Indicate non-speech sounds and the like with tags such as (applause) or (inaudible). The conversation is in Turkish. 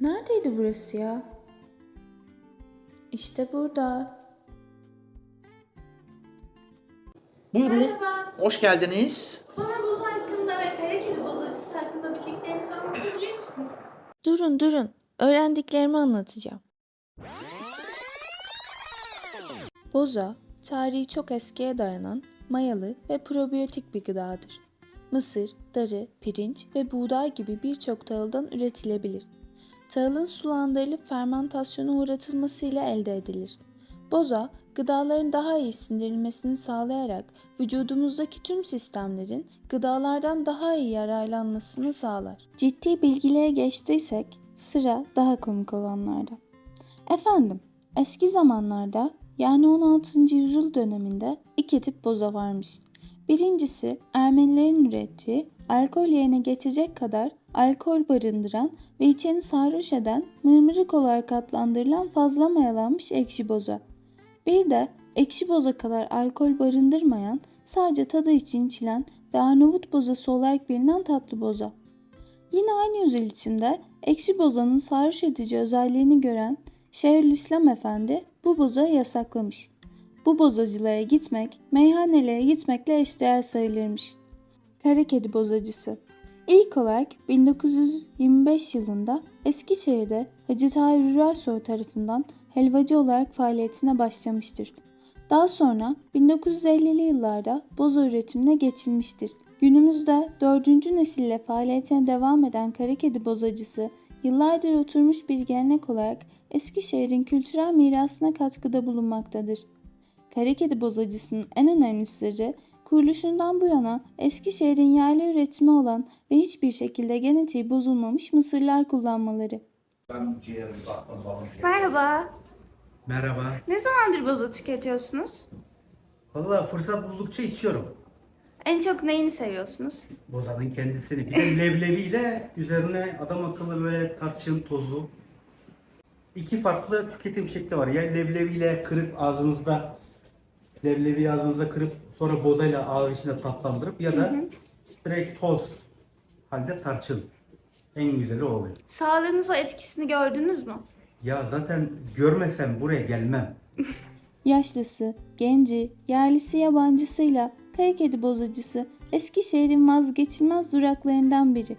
Neredeydi burası ya? İşte burada. Buyurun. Merhaba. Hoş geldiniz. Bana boz hakkında ve kara kedi bozacısı hakkında bildiklerinizi anlatabilir misiniz? Durun durun. Öğrendiklerimi anlatacağım. Boza, tarihi çok eskiye dayanan mayalı ve probiyotik bir gıdadır. Mısır, darı, pirinç ve buğday gibi birçok tahıldan üretilebilir. Tahılın sulandırılıp fermentasyona uğratılmasıyla elde edilir. Boza, gıdaların daha iyi sindirilmesini sağlayarak vücudumuzdaki tüm sistemlerin gıdalardan daha iyi yararlanmasını sağlar. Ciddi bilgilere geçtiysek sıra daha komik olanlarda. Efendim, eski zamanlarda yani 16. yüzyıl döneminde iki tip boza varmış. Birincisi Ermenilerin ürettiği alkol yerine geçecek kadar alkol barındıran ve içeni sarhoş eden mırmırık olarak adlandırılan fazla mayalanmış ekşi boza. Bir de ekşi boza kadar alkol barındırmayan, sadece tadı için içilen ve Arnavut bozası olarak bilinen tatlı boza. Yine aynı yüzyıl içinde ekşi bozanın sarhoş edici özelliğini gören Şeyhülislam Efendi bu bozayı yasaklamış. Bu bozacılara gitmek, meyhanelere gitmekle eşdeğer sayılırmış. Kara Kedi Bozacısı İlk olarak 1925 yılında Eskişehir'de Hacı Tahir Ürersoy tarafından helvacı olarak faaliyetine başlamıştır. Daha sonra 1950'li yıllarda boza üretimine geçilmiştir. Günümüzde dördüncü nesille faaliyetine devam eden kara kedi bozacısı yıllardır oturmuş bir gelenek olarak Eskişehir'in kültürel mirasına katkıda bulunmaktadır. Kara kedi bozacısının en önemli sırrı kuruluşundan bu yana Eskişehir'in yerli üretimi olan ve hiçbir şekilde genetiği bozulmamış mısırlar kullanmaları. Merhaba. Merhaba. Ne zamandır boza tüketiyorsunuz? Vallahi fırsat buldukça içiyorum. En çok neyini seviyorsunuz? Bozanın kendisini. Bir de leblebiyle üzerine adam akıllı böyle tarçın tozu. İki farklı tüketim şekli var. Ya leblebiyle kırıp ağzınızda leblebi ağzınızda kırıp sonra bozayla ağız içinde tatlandırıp ya da direkt toz halde tarçın. En güzeli o oluyor. Sağlığınıza etkisini gördünüz mü? Ya zaten görmesem buraya gelmem. (laughs) Yaşlısı, genci, yerlisi yabancısıyla kara kedi bozacısı Eskişehir'in vazgeçilmez duraklarından biri.